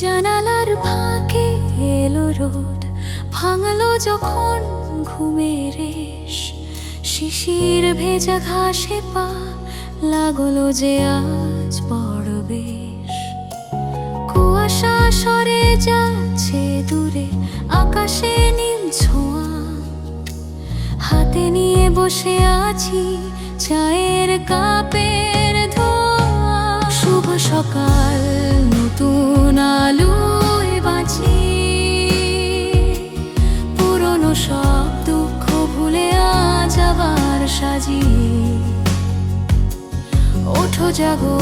জানালার ফাঁকে এলো রোদ ভাঙলো যখন ঘুমের রেশ। শিশির ভেজা ঘাসে পা লাগল যে আজ বড় বেশ কুয়াশা সরে যাচ্ছে দূরে, আকাশে নীল ছোঁয়া। হাতে নিয়ে বসে আছি চায়ের কাপের ধোয়া। শুভ সকাল, নতুন আলোয় বাঁচি পুরনো সব দুঃখ ভুলে আজ আবার সাজি। ওঠো জাগো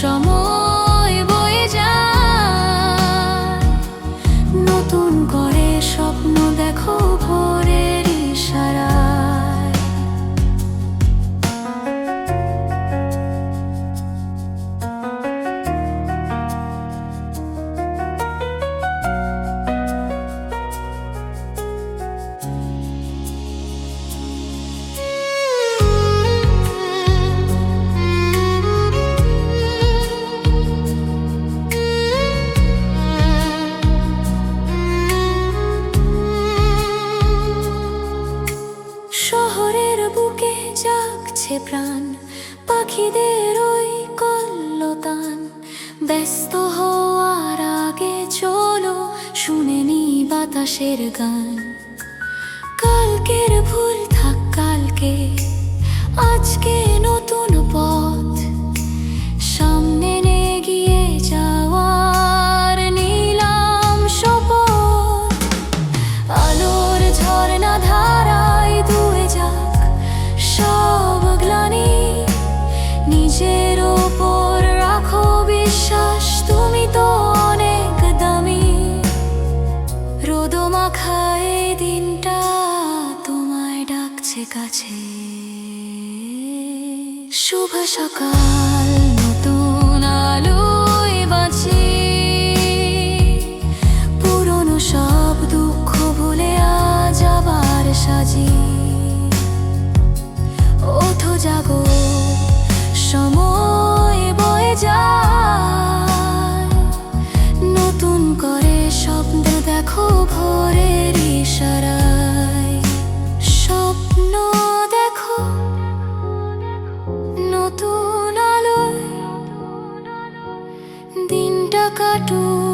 সময় বয়ে যায়। নতুন করে স্বপ্ন দেখো ভোরের ইশারায় প্রাণ, পাখিদের ওই কল্লতান। ব্যস্ত হওয়ার আগে চলো, শুনে নি বাতাসের গান। কালকের ভুল থাক কালকে, আজকে নতুন পথ। সামনে এগিয়ে যাওয়ার নিলাম আলোর ঝর্ণা নিজের ওপর রাখো বিশ্বাস, তুমি তো অনেক দামি। রোদ মাখায় দিনটা তোমায় ডাকছে কাছে। শুভ সকাল, নতুন আলোয় বাঁচি। পুরনো সব দুঃখ ভুলে আজ আবার সাজি। ওঠো জাগো নতুন আলোয় দিনটা কাটুক।